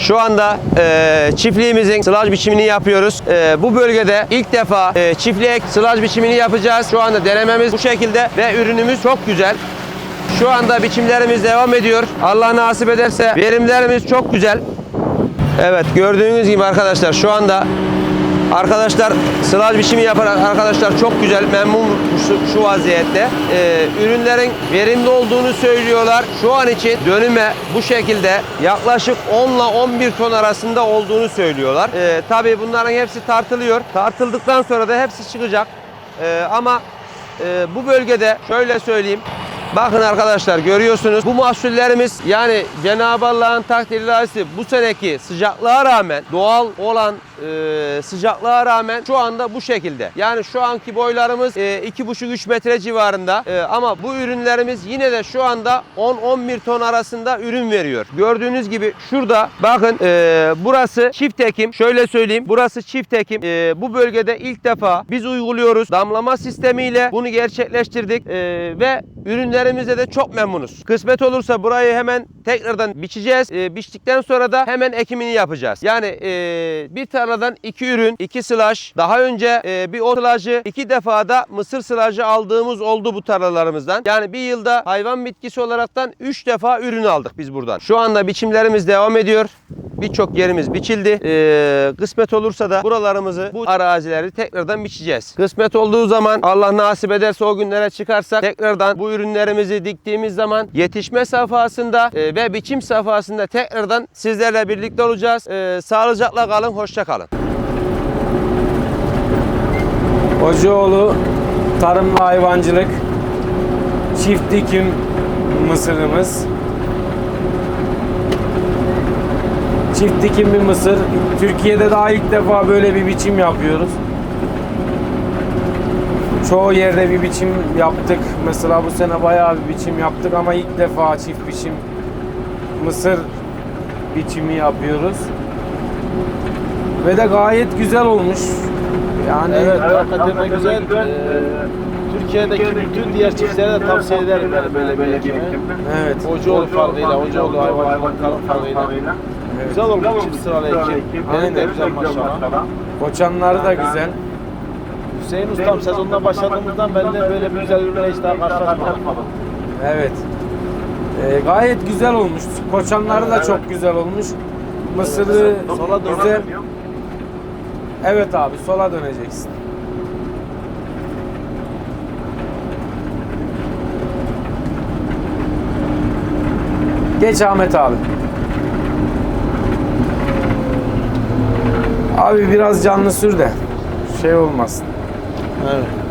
Şu anda e, çiftliğimizin sılaj biçimini yapıyoruz. E, bu bölgede ilk defa e, çiftlik sılaj biçimini yapacağız. Şu anda denememiz bu şekilde ve ürünümüz çok güzel. Şu anda biçimlerimiz devam ediyor. Allah nasip ederse verimlerimiz çok güzel. Evet gördüğünüz gibi arkadaşlar şu anda arkadaşlar sılaj biçimi yapan arkadaşlar çok güzel memnun şu, şu vaziyette. Ee, ürünlerin verimli olduğunu söylüyorlar. Şu an için dönüme bu şekilde yaklaşık 10 ile 11 ton arasında olduğunu söylüyorlar. Ee, tabii bunların hepsi tartılıyor. Tartıldıktan sonra da hepsi çıkacak. Ee, ama e, bu bölgede şöyle söyleyeyim. Bakın arkadaşlar görüyorsunuz bu mahsullerimiz yani Cenab-ı Allah'ın takdir ilahisi bu seneki sıcaklığa rağmen doğal olan e, sıcaklığa rağmen şu anda bu şekilde. Yani şu anki boylarımız e, 2,5-3 metre civarında E, ama bu ürünlerimiz yine de şu anda 10-11 ton arasında ürün veriyor. Gördüğünüz gibi şurada bakın e, burası çift ekim. Şöyle söyleyeyim burası çift ekim. E, bu bölgede ilk defa biz uyguluyoruz. Damlama sistemiyle bunu gerçekleştirdik E, ve ürünlerimizde de çok memnunuz. Kısmet olursa burayı hemen tekrardan biçeceğiz. E, biçtikten sonra da hemen ekimini yapacağız. Yani e, bir tarladan iki ürün, iki sılaş. Daha önce e, bir o sılajı iki defa da mısır sılajı aldığımız oldu bu tarlalarımızdan. Yani bir yılda hayvan bitkisi olaraktan üç defa ürün aldık biz buradan. Şu anda biçimlerimiz devam ediyor. Birçok yerimiz biçildi. E, kısmet olursa da buralarımızı, bu arazileri tekrardan biçeceğiz. Kısmet olduğu zaman Allah nasip ederse o günlere çıkarsak tekrardan bu ürünlerimizi diktiğimiz zaman yetişme safhasında e, ve biçim safhasında tekrardan sizlerle birlikte olacağız. E, sağlıcakla kalın, hoşça kalın. Hocaoğlu Tarım ve Hayvancılık Çift dikim mısırımız. Çift dikim bir mısır. Türkiye'de daha ilk defa böyle bir biçim yapıyoruz. Çoğu yerde bir biçim yaptık. Mesela bu sene bayağı bir biçim yaptık ama ilk defa çift biçim mısır biçimi yapıyoruz. Ve de gayet güzel olmuş. Yani Evet, hakikaten de güzel. Ee, Türkiye'deki bütün diğer çiftlere de tavsiye ederim yani böyle bir ekimi. evet. Hocaoğlu farkıyla, Hocaoğlu hayvancılık tarım farkıyla. Güzel olmuş çift sıralı ekim. Benim de güzel maşallah. Koçanları da güzel. Hüseyin Ustam sezonuna başladığımızdan ben de böyle bir güzel ürüne hiç daha karşılaşmadım. Evet. Ee, gayet güzel olmuş. Koçanları da çok güzel olmuş. Mısırı Sola güzel. Evet abi sola döneceksin. Geç Ahmet abi. Abi biraz canlı sür de şey olmasın.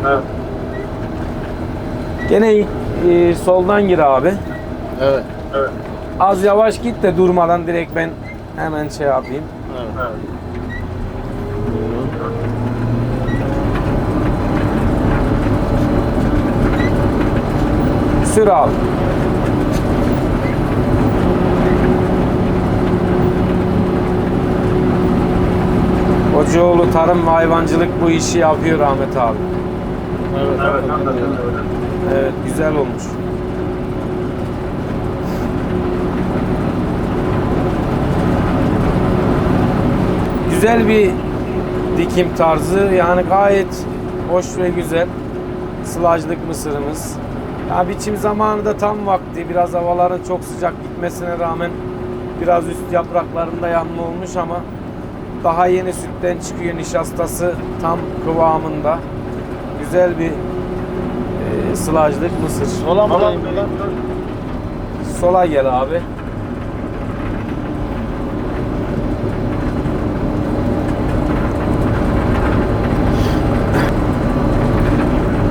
Evet. Gene e, soldan gir abi. Evet. Az yavaş git de durmadan direkt ben hemen şey yapayım. evet. Sür abi. Hocaoğlu Tarım ve Hayvancılık bu işi yapıyor Ahmet abi. Evet, hakikaten de öyle. Evet güzel olmuş. Güzel bir dikim tarzı yani gayet hoş ve güzel. Sılajlık mısırımız. Ya biçim zamanı da tam vakti. Biraz havaların çok sıcak gitmesine rağmen biraz üst yapraklarında yanma olmuş ama daha yeni sütten çıkıyor nişastası tam kıvamında. Güzel bir e, sılajlık mısır. Sola mı? Sola gel abi.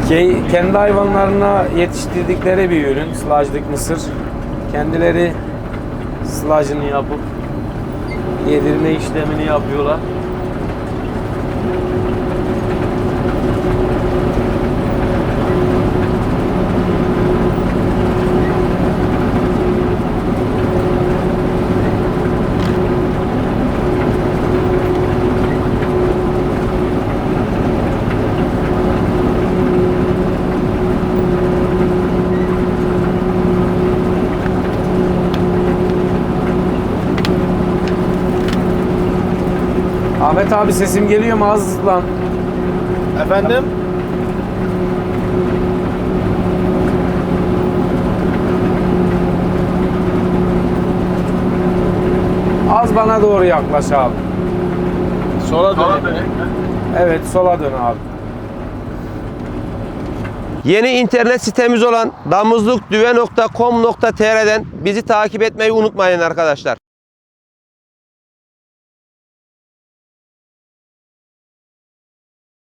Ke- Kendi hayvanlarına yetiştirdikleri bir ürün sılajlık mısır. Kendileri sılajını yapıp yedirme işlemini yapıyorlar. Ahmet abi sesim geliyor mu az lan? Efendim? Az bana doğru yaklaş abi. Sola döneyim. Evet sola dön abi. Yeni internet sitemiz olan damızlıkdüve.com.tr'den bizi takip etmeyi unutmayın arkadaşlar.